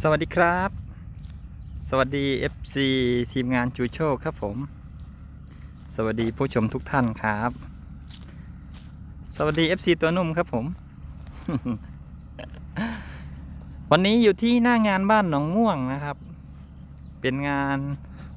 สวัสดีครับ สวัสดี FC ทีมงานจูโชคครับผม สวัสดีผู้ชมทุกท่านครับ สวัสดี FC ตัวนุ่มครับผม วันนี้อยู่ที่หน้างานบ้านหนองม่วงนะครับ เป็นงาน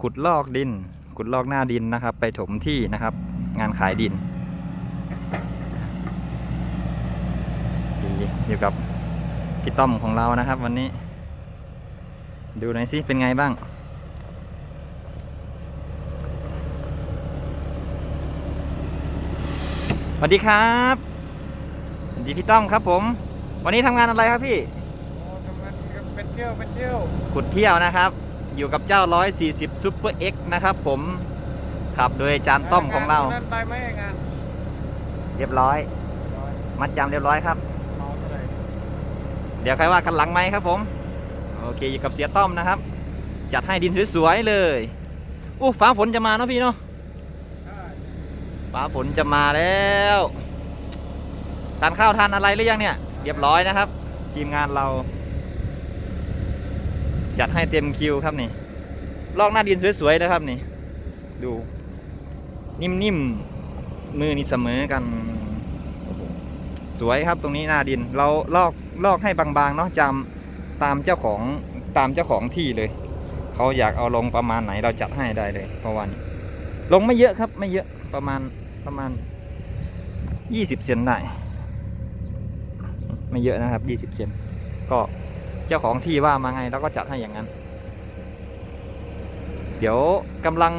ขุดลอกดิน ขุดลอกหน้าดินนะครับ ไปถมที่นะครับ งานขายดินอยู่กับพี่ต้อมของเรานะครับ วันนี้ ดูหน่อยสิเป็นไงบ้าง สวัสดีครับ สวัสดีพี่ต้อมครับผม วันนี้ทำงานอะไรครับพี่โอ้ทำงานเป็นเที่ยวเป็นเที่ยว ขุดเที่ยวนะครับ อยู่กับเจ้า 140 Super X นะครับผมขับโดยจานต้อมของเรา นั่นไปไหมงานเรียบร้อย มัดจำเรียบร้อยครับ เมาเท่าไหร่เดี๋ยวใครว่ากันหลังไหมครับผม โอเคอยู่กับเสียต้อมนะครับ จัดให้ดินสวยๆเลยอู้ฟ้าฝนจะมาเนาะพี่เนาะฟ้าฝนจะมาแล้วทานข้าวทานอะไรหรือยังเนี่ยเรียบร้อยนะครับทีมงานเรา จัดให้เต็มคิวครับนี่ลอกหน้าดินสวยๆนะครับนี่ ดูนิ่มๆมือนี่เสมอกัน สวยครับตรงนี้หน้าดิน เราลอกลอกให้บางๆเนาะจำ ตามเจ้าของตามเจ้าของที่เลย เขาอยากเอาลงประมาณไหนเราจัดให้ได้เลยเพราะว่านี่ลงไม่เยอะครับไม่เยอะประมาณประมาณ 20 เซนได้ ไม่เยอะนะครับ 20 เซนก็เจ้าของที่ว่ามาไงเราก็จัดให้อย่างนั้น เดี๋ยวกำลัง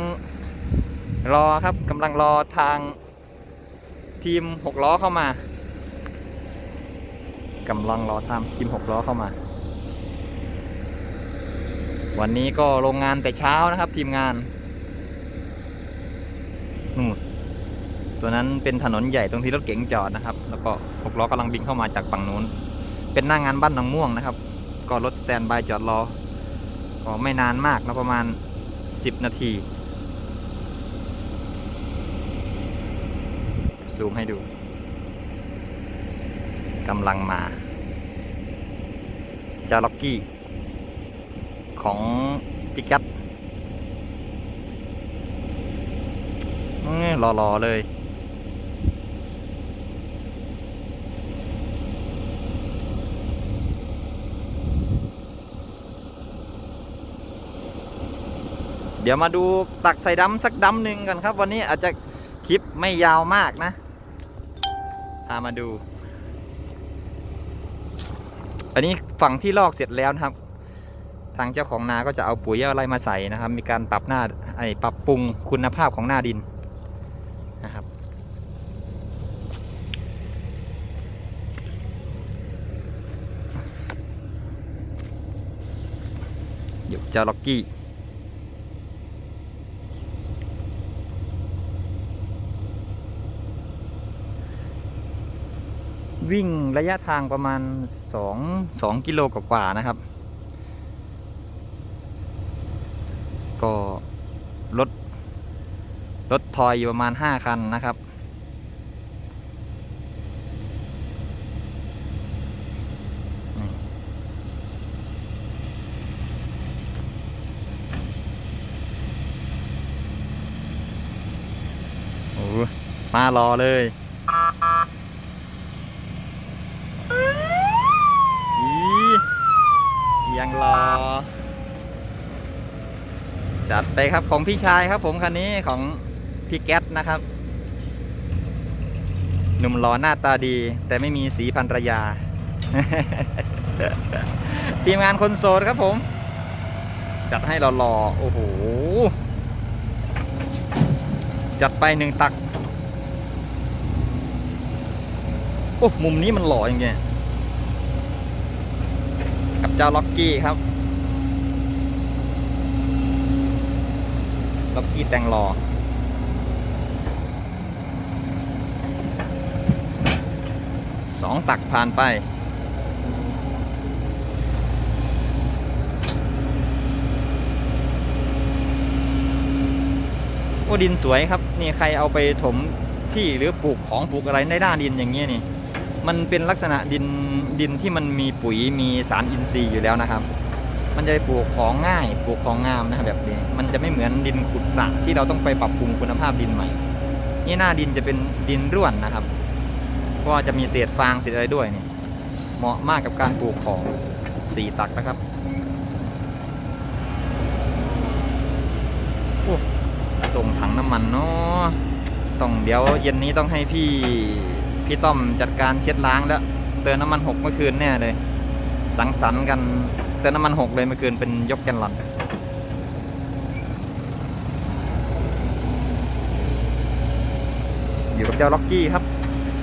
รอครับกำลังรอทางทีมหกล้อเข้ามากำลังรอทางทีมหกล้อเข้ามา วันนี้ก็โรงงานแต่เช้านะครับทีมงานนู่นตัวนั้นเป็นถนนใหญ่ตรงที่รถเก๋งจอดนะครับ แล้วก็หกล้อกำลังบินเข้ามาจากฝั่งนู้น เป็นหน้างานบ้านหนองม่วงนะครับ ก็รถสแตนบายจอดรอก็ไม่นานมากนะประมาณ 10 นาทีซูมให้ดูกำลังมาจาล็อกกี้ ของปิกัตรอๆเลย เดี๋ยวมาดูตักใส่ดำสักดำหนึ่งกันครับ วันนี้อาจจะคลิปไม่ยาวมากนะพามาดู อันนี้ฝั่งที่ลอกเสร็จแล้วนะครับ ทางเจ้าของนาก็จะเอาปุ๋ยอะไรมาใส่นะครับ มีการปรับหน้าไอปรับปรุงคุณภาพของหน้าดินนะครับอยู่เจ้าล็อกกี้วิ่งระยะทางประมาณ 2 2 กิโลกว่าๆนะครับ ก็รถ รถทอยอยู่ประมาณ 5 คันนะครับโอ้มารอเลยอียังรอ จัดไปครับของพี่ชายครับผมคันนี้ของ พี่แก๊สนะครับ หนุ่มหล่อหน้าตาดี แต่ไม่มีสีพันรยา ทีมงานคนโสดครับผม จัดให้เรารอๆโอ้โห จัดไปหนึ่งตัก โอ้ มุมนี้มันหล่ออย่างเงี้ยกับเจ้าล็อกกี้ครับล็อกกี้แต่งรอ สองตักผ่านไป โอ้ดินสวยครับ นี่ใครเอาไปถมที่หรือปลูกของปลูกอะไรในด้านดินอย่างเงี้ยนี่ มันเป็นลักษณะดินดินที่มันมีปุ๋ยมีสารอินทรีย์อยู่แล้วนะครับ มันจะปลูกของง่ายปลูกของงามนะครับแบบนี้มันจะไม่เหมือนดินขุดสระที่เราต้องไปปรับปรุงคุณภาพดินใหม่ นี่หน้าดินจะเป็นดินร่วนนะครับ เพราะว่าจะมีเศษฟางเศษอะไรด้วยเนี่ยเหมาะมากกับการปลูกของสี่ตักนะครับโอ้ตรงถังน้ำมันเนาะต้องเดี๋ยวเย็นนี้ต้องให้พี่พี่ต้อมจัดการเช็ดล้างแล้วเติมน้ำมันหกเมื่อคืนแน่เลย สังสรรค์กันเติมน้ำมันหกเลยเมื่อคืนเป็นยกแกนหลอนอยู่กับเจ้าล็อกกี้ครับ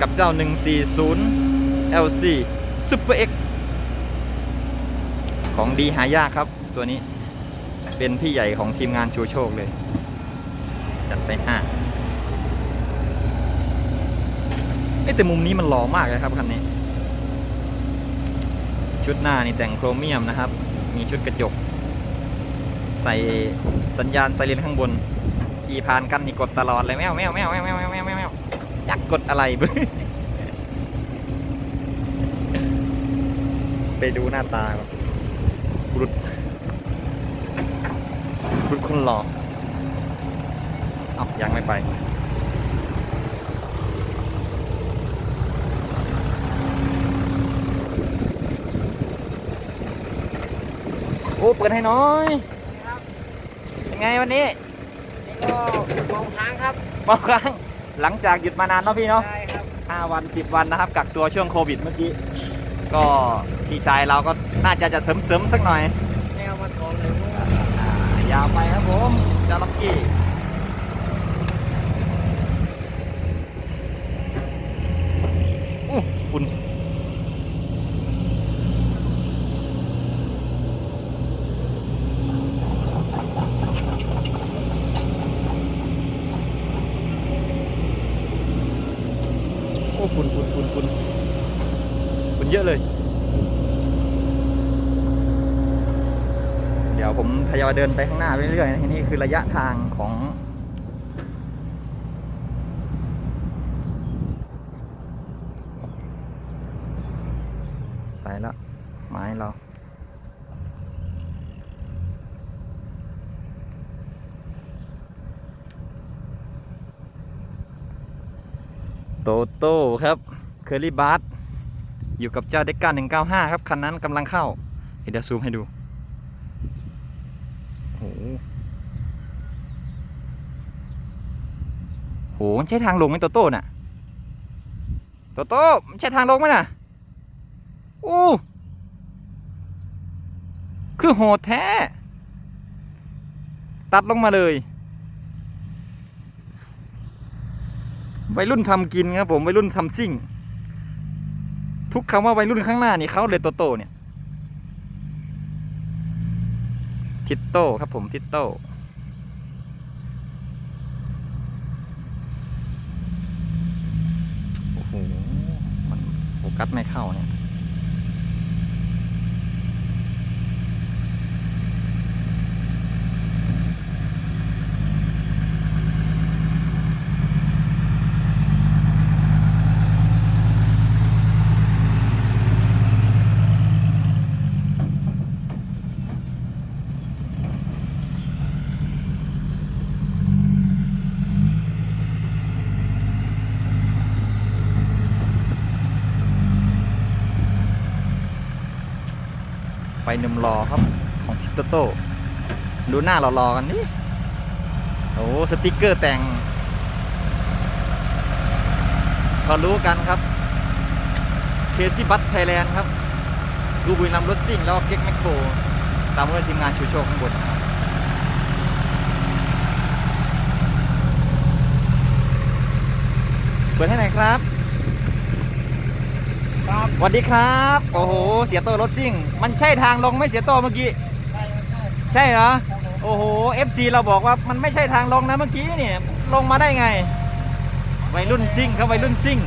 กับเจ้า 140 LC Super X ของดีหายากครับตัวนี้เป็นพี่ใหญ่ของทีมงานชูโชคเลย จัดไปห้าแต่มุมนี้มันหล่อมากเลยครับคันนี้ ชุดหน้านี่แต่งโครเมียมนะครับ มีชุดกระจก ใส่สัญญาณไซเรนข้างบน ขี่ผ่านกันนี่กดตลอดเลยแมวแมวแมวแมวแมวแมวแมว จักกดอะไรเบ้ไปดูหน้าตาก่อนบุรุษบุรุษคนหล่อเอ้ายังไม่ไปโอ้เปิดให้หน้อยครับเป็นไงวันนี้นี่ก็มองทางครับบางครั้ง หลังจากหยุดมานานเนาะพี่เนาะใช่ครับ5วัน10วันนะครับ กักตัวช่วงโควิดเมื่อกี้ ก็พี่ชายเราก็น่าจะจะเสริมๆสักหน่อยแนวมันของเลยอ่ายาวไปครับผมจาล็อกกี้อู้คุณโอ้คุณคุณคุณคุณคุณเยอะเลย เดี๋ยวผมทยอยเดินไปข้างหน้าไปเรื่อยๆนะทีนี้คือระยะทางของ ไปแล้วไม้เราโตโต้ครับเคอรี่บาร์อยู่กับเจ้าเด็กก้า195 ครับ คันนั้นกำลังเข้า เดี๋ยวซูมให้ดู โหโหมันใช่ทางลงไหมโตโต้น่ะโตโต้มันใช่ทางลงไหมน่ะอู้คือโหดแท้ ตัดลงมาเลยวัยรุ่นทำกินครับผมวัยรุ่นทำซิ่ง ทุกคำว่าวัยรุ่นข้างหน้านี่เขาเลยโตโต้เนี่ย ทิตโต้ครับผมทิตโต้โอ้โหมันโฟกัสไม่เข้าเนี่ย ไปนุ่มรอครับของทิตโต้ดูหน้าเรารอๆกันนี่โอ้สติกเกอร์แต่งพอรู้กันครับเคซี่บัตไทยแลนด์ครับดูบุรีรัมย์รถซิ่งแล้วก็เก๊กแมคโครตามด้วยทีมงานชูโชคข้างบนครับเปิดให้ไหนครับ ครับสวัสดีครับ โอ้โห เสียโตรถซิ่ง มันใช่ทางลงไหม่เสียโตเมื่อกี้ใช่ครับใช่ใช่เหรอ โอ้โห FC เราบอกว่ามันไม่ใช่ทางลงนะเมื่อกี้เนี่ยลงมาได้ไง วัยรุ่นซิ่งครับวัยรุ่นซิ่ง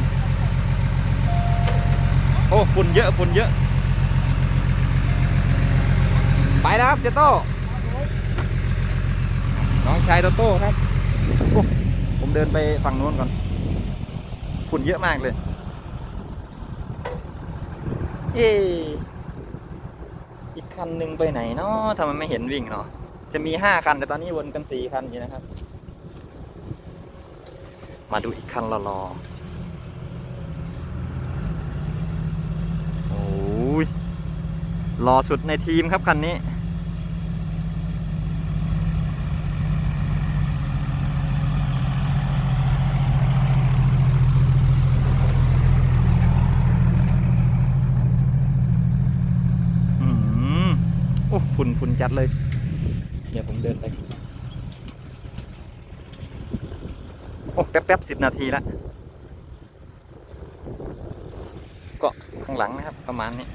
โอ้ฝุ่นเยอะฝุ่นเยอะ ไปแล้วครับเสียโต้น้องชายโตโต้ครับโอ้ผมเดินไปฝั่งโน้นก่อนฝุ่นเยอะมากเลย เออีกคันคันหนึ่งไปไหนเนาะทำไมไม่เห็นวิ่งเนาะจะมีห้าคันแต่ตอนนี้วนกันสี่คันอยู่นะครับ มาดูอีกคันรอๆโอ้ยรอสุดในทีมครับคันนี้ อืมโอ้ ฝุ่นฝุ่นจัดเลย เดี๋ยวผมเดินไปโอ้แป๊บแป๊บสิบนาทีละก็ข้างหลังนะครับประมาณนี้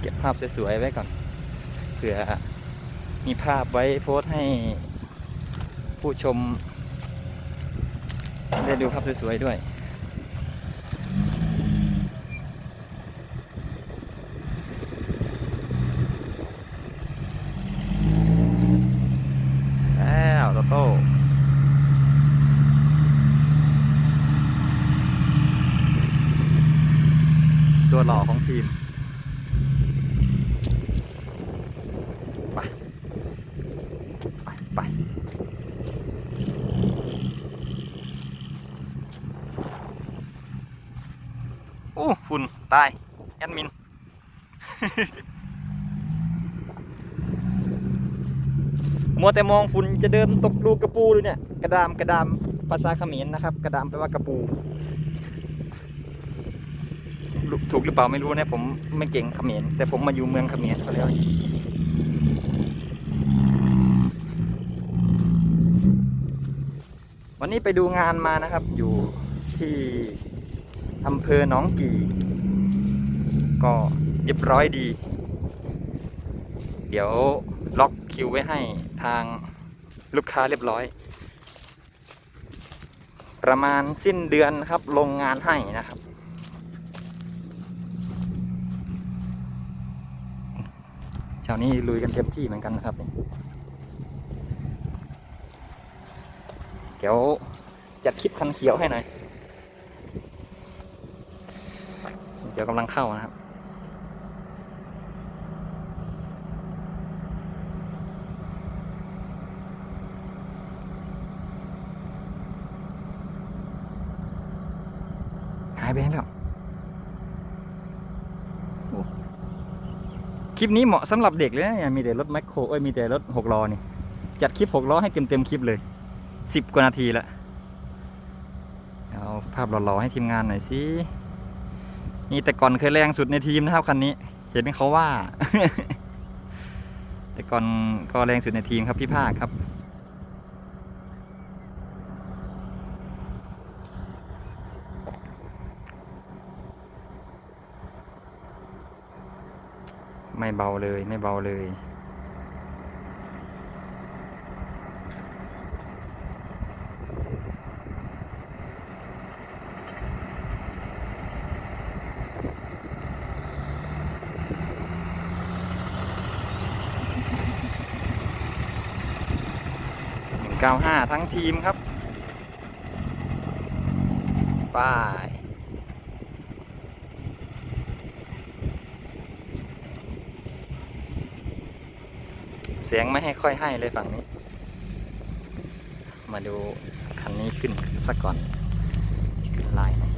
เก็บภาพสวยๆไว้ก่อนเผื่อมีภาพไว้โพสต์ให้ ผู้ชม ได้ดูภาพสวยๆด้วยแล้วโตโต้ตัวหล่อของทีม ไป ไปไปโอ้ฝุ่น ตาย แอดมิน มัวแต่มองฝุ่นจะเดินตกลูกกระปูดูเนี่ย กระดามกระดามภาษาเขมรนะครับ กระดามแปลว่ากระปูถูกหรือเปล่าไม่รู้นะผมไม่เก่งเขมรแต่ผมมาอยู่เมืองเขมรเขาเรียกว่าวันนี้ไปดูงานมานะครับ อยู่ที่อำเภอหนองกี่ ก็เรียบร้อยดี เดี๋ยวล็อกคิวไว้ให้ทางลูกค้าเรียบร้อย ประมาณสิ้นเดือนครับลงงานให้นะครับช้านี้ลุยกันเต็มที่เหมือนกันนะครับ เดี๋ยวจัดคลิปคันเขียวให้หน่อย เดี๋ยวกำลังเข้านะครับ หายไปแล้วโอ้ คลิปนี้เหมาะสำหรับเด็กเลยนะเนี่ยมีแต่รถแมคโครเอ้ยมีแต่รถหกล้อนี่ จัดคลิปหกล้อให้เต็มเต็มคลิปเลยสิบกว่านาทีละเอาภาพหล่อๆให้ทีมงานหน่อยสินี่แต่ก่อนเคยแรงสุดในทีมนะครับคันนี้ เห็นเขาว่า แต่ก่อนก็แรงสุดในทีมครับพี่ภาคครับ ไม่เบาเลยไม่เบาเลยหนึ่งเก้าห้าทั้งทีมครับไป้าย เสียงไม่ให้ค่อยให้เลยฝั่งนี้ มาดูคันนี้ขึ้นสักก่อนขึ้นลายหน่อย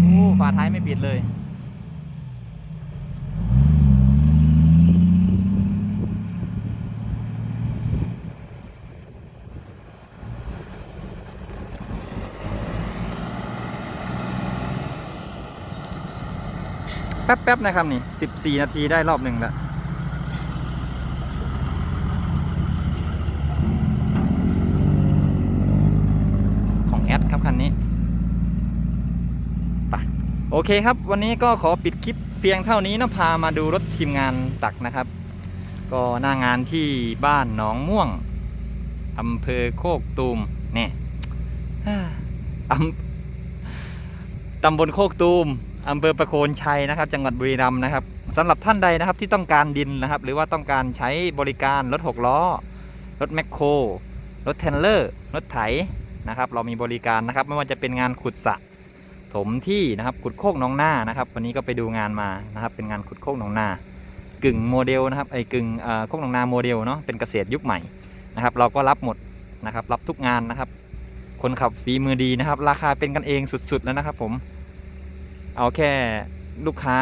โอ้ฝาท้ายไม่ปิดเลย แป๊บๆนะครับนี่สิบสี่นาทีได้รอบหนึ่งแล้วของแอดครับคันนี้ไปโอเคครับ วันนี้ก็ขอปิดคลิปเพียงเท่านี้นะพามาดูรถทีมงานตักนะครับ ก็หน้างานที่บ้านหนองม่วงอำเภอโคกตูมเนี่ยอำตำบลโคกตูม อำเภอประโคนชัยนะครับ จังหวัดบุรีรัมย์นะครับสำหรับท่านใดนะครับที่ต้องการดินนะครับ หรือว่าต้องการใช้บริการรถหกล้อ รถแมคโคร รถเทนเลอร์ รถไถนะครับ เรามีบริการนะครับ ไม่ว่าจะเป็นงานขุดสระถมที่นะครับขุดโคกหน้องหน้านะครับ วันนี้ก็ไปดูงานมานะครับ เป็นงานขุดโคกหน้องหน้ากึ่งโมเดลนะครับไอ้กึ่งเอ่อโคกหน้องนาโมเดลเนาะเป็นเกษตรยุคใหม่นะครับ เราก็รับหมดนะครับ รับทุกงานนะครับ คนขับฝีมือดีนะครับ ราคาเป็นกันเองสุดๆแล้วนะครับผม เอาแค่ลูกค้า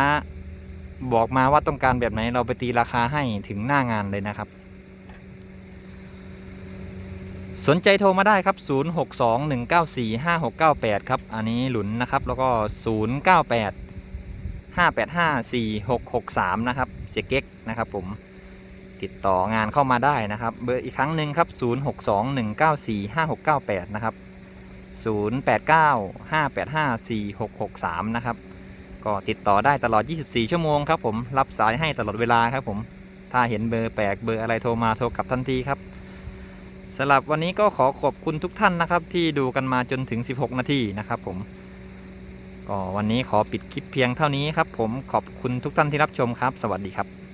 บอกมาว่าต้องการแบบไหนเราไปตีราคาให้ถึงหน้างานเลยนะครับ สนใจโทรมาได้ครับ 0621945698 ครับ อันนี้หลุนนะครับ แล้วก็ 098 5854663 นะครับเสียเก๊กนะครับผมติดต่องานเข้ามาได้นะครับ เบอร์อีกครั้งหนึ่งครับ 0621945698 นะครับ 0895854663 นะครับ ก็ติดต่อได้ตลอด 24 ชั่วโมงครับผมรับสายให้ตลอดเวลาครับผมถ้าเห็นเบอร์แปลกเบอร์อะไรโทรมาโทรกลับทันทีครับสำหรับวันนี้ก็ขอขอบคุณทุกท่านนะครับ ที่ดูกันมาจนถึง 16 นาทีนะครับผมก็วันนี้ขอปิดคลิปเพียงเท่านี้ครับ ผมขอบคุณทุกท่านที่รับชมครับ สวัสดีครับ